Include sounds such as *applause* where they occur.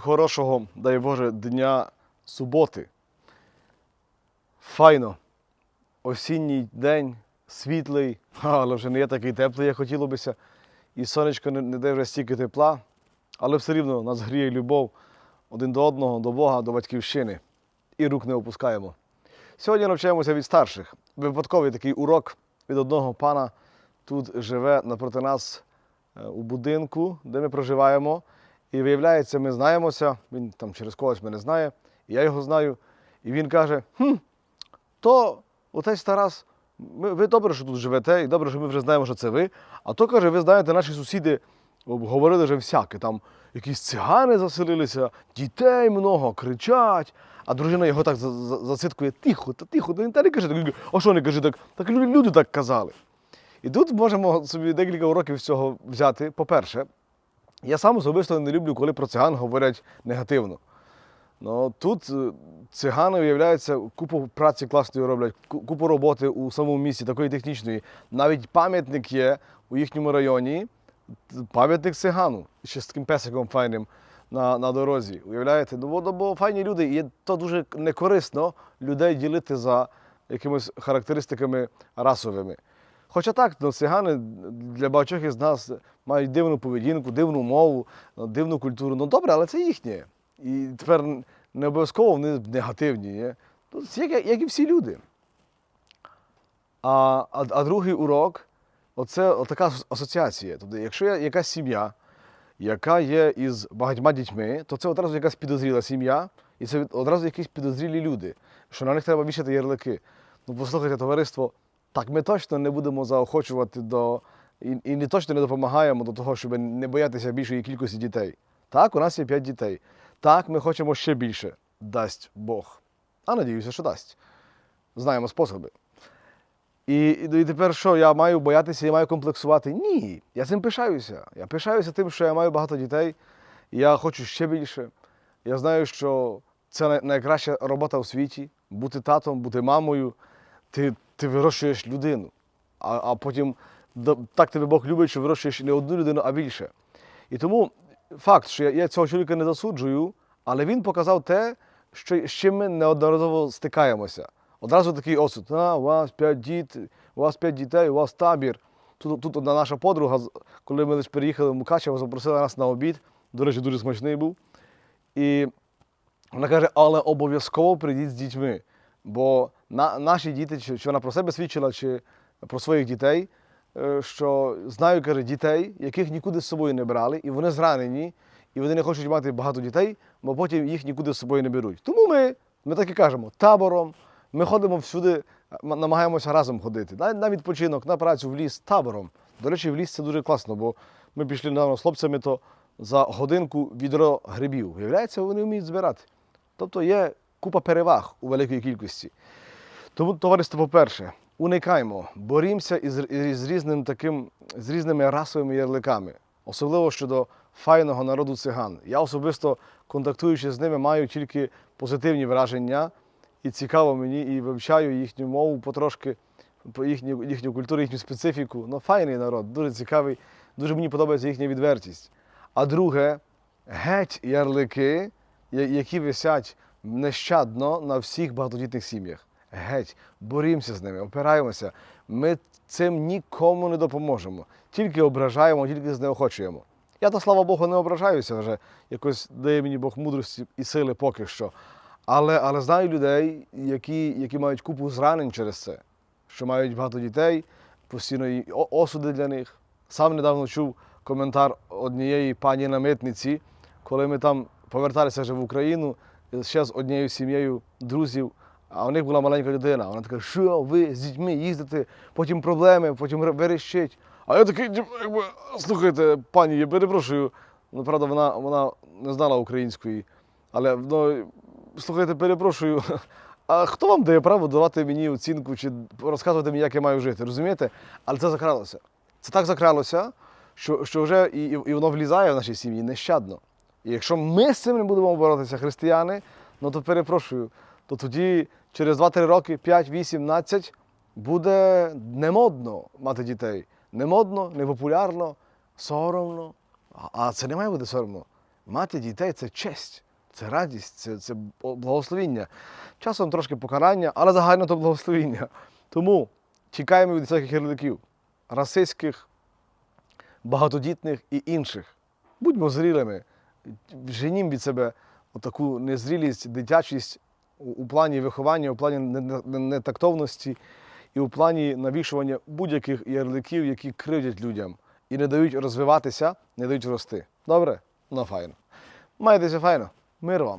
хорошого, дай Боже, дня суботи. Файно. Осінній день, світлий, але вже не є такий теплий, як хотілося. І сонечко не, не дає вже стільки тепла, але все рівно нас гріє любов один до одного, до Бога, до батьківщини. І рук не опускаємо. Сьогодні навчаємося від старших. Випадковий такий урок від одного пана тут живе напроти нас е, у будинку, де ми проживаємо. І виявляється, ми знаємося, він там через когось мене знає, і я його знаю. І він каже: хм, то отець Тарас, ми, ви добре, що тут живете, і добре, що ми вже знаємо, що це ви. А то каже, ви знаєте, наші сусіди говорили вже всяке. Там якісь цигани заселилися, дітей много, кричать. А дружина його так за- за- зациткує тихо, та тихо, та не каже, так, а що не каже так? Так люди так казали. І тут можемо собі декілька уроків з цього взяти. По-перше, я сам особисто не люблю, коли про циган говорять негативно. Ну, тут е, цигани, виявляється, купу праці класної роблять, купу роботи у самому місті, такої технічної. Навіть пам'ятник є у їхньому районі, пам'ятник цигану, ще з таким песиком файним на, на дорозі. Уявляєте? Ну, бо файні люди, і то дуже некорисно людей ділити за якимись характеристиками расовими. Хоча так, ну, цигани для багатьох із нас мають дивну поведінку, дивну мову, ну, дивну культуру. Ну добре, але це їхнє. І тепер не обов'язково вони негативні. Є. Всі, як, як і всі люди. А, а, а другий урок оце така асоціація. Тобто, якщо є якась сім'я, яка є із багатьма дітьми, то це одразу якась підозріла сім'я, і це одразу якісь підозрілі люди, що на них треба вішати ярлики. Ну, послухайте, товариство, так ми точно не будемо заохочувати до і, і не точно не допомагаємо до того, щоб не боятися більшої кількості дітей. Так, у нас є п'ять дітей. Так, ми хочемо ще більше. Дасть Бог. А надіюся, що дасть. Знаємо способи. І, і, і тепер що, я маю боятися, я маю комплексувати? Ні, я цим пишаюся. Я пишаюся тим, що я маю багато дітей, і я хочу ще більше. Я знаю, що це найкраща робота у світі бути татом, бути мамою. Ти, ти вирощуєш людину. А, а потім так тебе Бог любить, що вирощуєш не одну людину, а більше. І тому факт, що я, я цього чоловіка не засуджую, але він показав те, що, з чим ми неодноразово стикаємося. Одразу такий осуд, а, у вас п'ять дітей, у вас п'ять дітей, у вас табір. Тут, тут одна наша подруга, коли ми лише переїхали в Мукачево, запросила нас на обід. До речі, дуже смачний був. І вона каже, але обов'язково прийдіть з дітьми. Бо на, наші діти, чи, чи вона про себе свідчила, чи про своїх дітей, е, що знаю, каже, дітей, яких нікуди з собою не брали, і вони зранені, і вони не хочуть мати багато дітей, бо потім їх нікуди з собою не беруть. Тому ми, ми так і кажемо, табором. Ми ходимо всюди, намагаємося разом ходити. На, на відпочинок, на працю, в ліс, табором. До речі, в ліс це дуже класно, бо ми пішли недавно з хлопцями, то за годинку відро грибів. Виявляється, вони вміють збирати. Тобто є купа переваг у великій кількості. Тому, товариство, по-перше, уникаймо, борімося із, із, різним таким, з різними расовими ярликами, особливо щодо файного народу циган. Я особисто, контактуючи з ними, маю тільки позитивні враження, і цікаво мені, і вивчаю їхню мову потрошки, їхню, їхню культуру, їхню специфіку. Ну, файний народ, дуже цікавий, дуже мені подобається їхня відвертість. А друге, геть ярлики, які висять нещадно на всіх багатодітних сім'ях. Геть, борімося з ними, опираємося. Ми цим нікому не допоможемо. Тільки ображаємо, тільки знеохочуємо. Я то, слава Богу, не ображаюся вже. Якось дає мені Бог мудрості і сили поки що. Але, але знаю людей, які, які мають купу зранень через це, що мають багато дітей, постійно осуди для них. Сам недавно чув коментар однієї пані на митниці, коли ми там поверталися вже в Україну ще з однією сім'єю друзів, а у них була маленька людина. Вона така, що ви з дітьми їздите, потім проблеми, потім верещить. А я такий, якби, слухайте, пані, я перепрошую. Ну, правда, вона, вона не знала української. Але ну, слухайте, перепрошую. *laughs* А хто вам дає право давати мені оцінку чи розказувати мені, як я маю жити? Розумієте? Але це закралося. Це так закралося, що, що вже і, і і воно влізає в нашій сім'ї нещадно. І якщо ми з цим не будемо боротися, християни, ну то перепрошую, то тоді через 2-3 роки, 5, 8, 12 буде немодно мати дітей. Немодно, непопулярно, соромно. А- це не має бути соромно. Мати дітей це честь. Це радість, це, це благословіння. Часом трошки покарання, але загально то благословіння. Тому тікаємо від всяких ярликів, расистських, багатодітних і інших. Будьмо зрілими, женім від себе таку незрілість, дитячість у, плані виховання, у плані не- не- не- нетактовності і у плані навішування будь-яких ярликів, які кривдять людям і не дають розвиватися, не дають рости. Добре? Ну, файно. Майтеся файно. Мир вам.